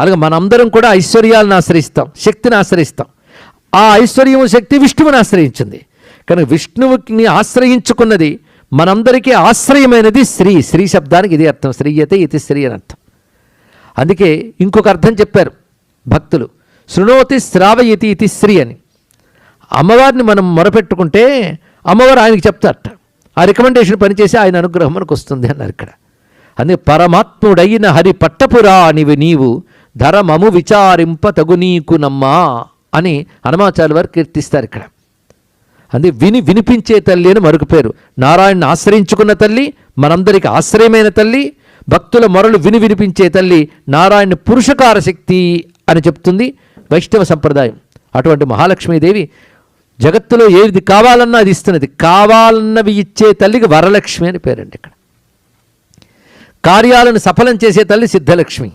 అలాగే మనందరం కూడా ఐశ్వర్యాలను ఆశ్రయిస్తాం శక్తిని ఆశ్రయిస్తాం. ఆ ఐశ్వర్యం శక్తి విష్ణువుని ఆశ్రయించింది. కనుక విష్ణువుని ఆశ్రయించుకున్నది మనందరికీ ఆశ్రయమైనది శ్రీ. శ్రీ శబ్దానికి ఇది అర్థం. శ్రీయతే ఇది శ్రీ అని అర్థం. అందుకే ఇంకొక అర్థం చెప్పారు భక్తులు. శృణోతి శ్రావయతి ఇది శ్రీ అని. అమ్మవారిని మనం మొరపెట్టుకుంటే అమ్మవారు ఆయనకి చెప్తారట. ఆ రికమెండేషన్ పనిచేసి ఆయన అనుగ్రహం మనకు వస్తుంది అన్నారు ఇక్కడ. అందుకే పరమాత్ముడైన హరి పట్టపురా నీవు నీవు ధరమము విచారింప తగు నమ్మా అని హనుమాచార్య వారు కీర్తిస్తారు ఇక్కడ. అందుకే విని వినిపించే తల్లి అని మరొక పేరు. నారాయణని ఆశ్రయించుకున్న తల్లి మనందరికి ఆశ్రయమైన తల్లి భక్తుల మొరలు విని వినిపించే తల్లి నారాయణ పురుషకార శక్తి అని చెప్తుంది వైష్ణవ సంప్రదాయం. అటువంటి మహాలక్ష్మీదేవి జగత్తులో ఏది కావాలన్నా అది ఇస్తున్నది. కావాలన్నవి ఇచ్చే తల్లికి వరలక్ష్మి అని పేరండి ఇక్కడ. కార్యాలను సఫలం చేసే తల్లి సిద్ధలక్ష్మి.